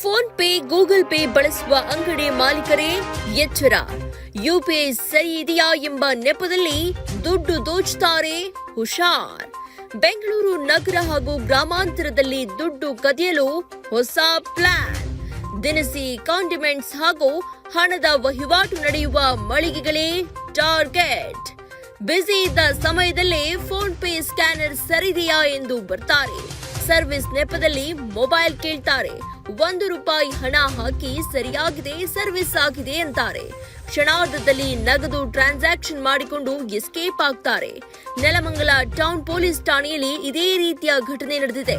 Phone pay, Google pay ಬಳಸುವ ಅಂಗಡಿ ಮಾಲೀಕರೇ, ಎಚ್ಚರ. ಯುಪಿಐ ಸರಿ ಇದೆಯಾ ಎಂಬ ನೆಪದಲ್ಲಿ ದುಡ್ಡು ದೋಚುತ್ತಾರೆ ಹುಷಾರ್. ಬೆಂಗಳೂರು ನಗರ ಹಾಗೂ ಗ್ರಾಮಾಂತರದಲ್ಲಿ ದುಡ್ಡು ಕದಿಯಲು ಹೊಸ ಪ್ಲಾನ್. ದಿನಸಿ ಕಾಂಡಿಮೆಂಟ್ಸ್ ಹಾಗೂ ಹಣದ ವಹಿವಾಟು ನಡೆಯುವ ಮಳಿಗೆಗಳೇ ಟಾರ್ಗೆಟ್. ಬ್ಯುಸಿ ಇದ್ದ ಸಮಯದಲ್ಲಿ ಫೋನ್ ಪೇ ಸ್ಕ್ಯಾನರ್ ಸರಿದೆಯಾ ಎಂದು ಬರ್ತಾರೆ. ಸರ್ವಿಸ್ ನೆಪದಲ್ಲಿ ಮೊಬೈಲ್ ಕೇಳ್ತಾರೆ. ಒಂದು ರೂಪಾಯಿ ಹಣ ಹಾಕಿ ಸರಿಯಾಗಿದೆ, ಸರ್ವಿಸ್ ಆಗಿದೆ ಅಂತಾರೆ. ಕ್ಷಣಾರ್ಧದಲ್ಲಿ ನಗದು ಟ್ರಾನ್ಸಾಕ್ಷನ್ ಮಾಡಿಕೊಂಡು ಎಸ್ಕೇಪ್ ಆಗ್ತಾರೆ. ನೆಲಮಂಗಲ ಟೌನ್ ಪೊಲೀಸ್ ಠಾಣೆಯಲ್ಲಿ ಇದೇ ರೀತಿಯ ಘಟನೆ ನಡೆದಿದೆ.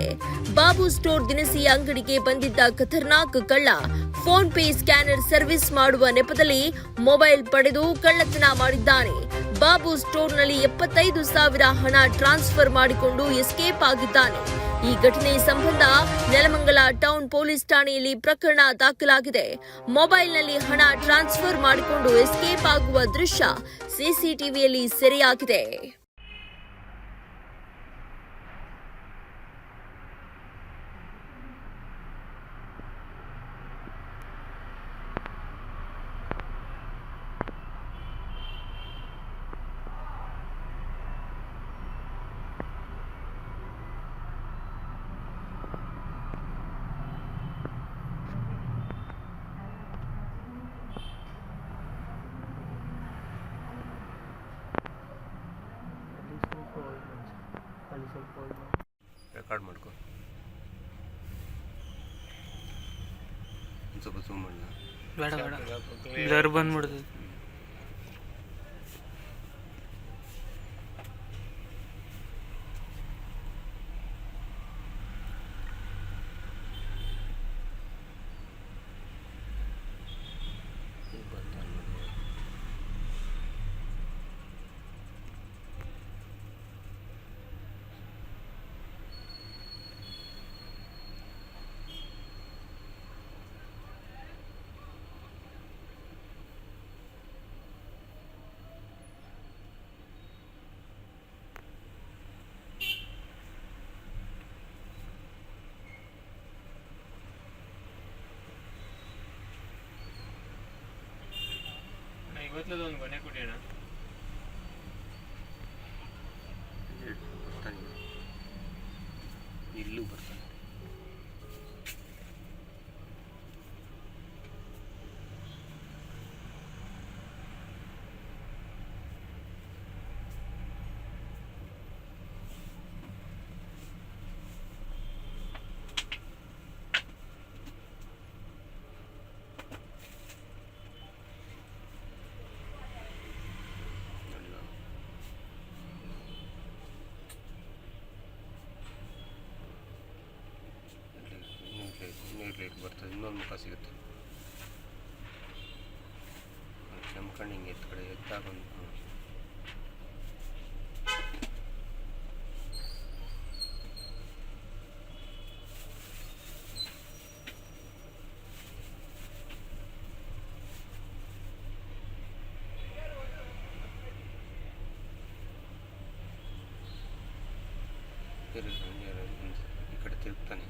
ಬಾಬು ಸ್ಟೋರ್ ದಿನಸಿ ಅಂಗಡಿಗೆ ಬಂದಿದ್ದ ಖತರ್ನಾಕ್ ಕಳ್ಳ ಫೋನ್ ಪೇ ಸ್ಕ್ಯಾನರ್ ಸರ್ವಿಸ್ ಮಾಡುವ ನೆಪದಲ್ಲಿ ಮೊಬೈಲ್ ಪಡೆದು ಕಳ್ಳತನ ಮಾಡಿದ್ದಾನೆ. ಬಾಬು ಸ್ಟೋರ್ನಲ್ಲಿ ಎಪ್ಪತ್ತೈದು ಸಾವಿರ ಹಣ ಟ್ರಾನ್ಸ್ಫರ್ ಮಾಡಿಕೊಂಡು ಎಸ್ಕೇಪ್ ಆಗಿದ್ದಾನೆ. ಈ ಘಟನೆ ಸಂಬಂಧ ನೆಲಮಂಗಲ ಟೌನ್ ಪೊಲೀಸ್ ಠಾಣೆಯಲ್ಲಿ ಪ್ರಕರಣ ದಾಖಲಾಗಿದೆ. ಮೊಬೈಲ್ನಲ್ಲಿ ಹಣ ಟ್ರಾನ್ಸ್ಫರ್ ಮಾಡಿಕೊಂಡು ಎಸ್ಕೇಪ್ ಆಗುವ ದೃಶ್ಯ ಸಿಸಿಟಿವಿಯಲ್ಲಿ ಸೆರೆಯಾಗಿದೆ. ಸ್ವಲ್ಪ ರೆಕಾರ್ಡ್ ಮಾಡ್ಕೊ. ಸ್ವಲ್ಪ ಜೂಮ್ ಮಾಡಲ? ಬೇಡ ಬೇಡ. ಬ್ಲರ್ ಬಂದ್ಬಿಡ್ತದೆ ಇವತ್ತದ ಒಂದು ಕೊನೆ ಕೊಡಿ ಅಣ್ಣ. ಬರ್ತಾನೆ ಇಲ್ಲೂ ಬರ್ತಾನೆ ಮುಖ ಸಿಗುತ್ತೆ ಕೆಂಪ್ಕೊಂಡು ಹಿಂಗೆ ಎತ್ತ ಕಡೆ ಒಂದು ಈ ಕಡೆ ತಿರುಗ್ತಾನೆ.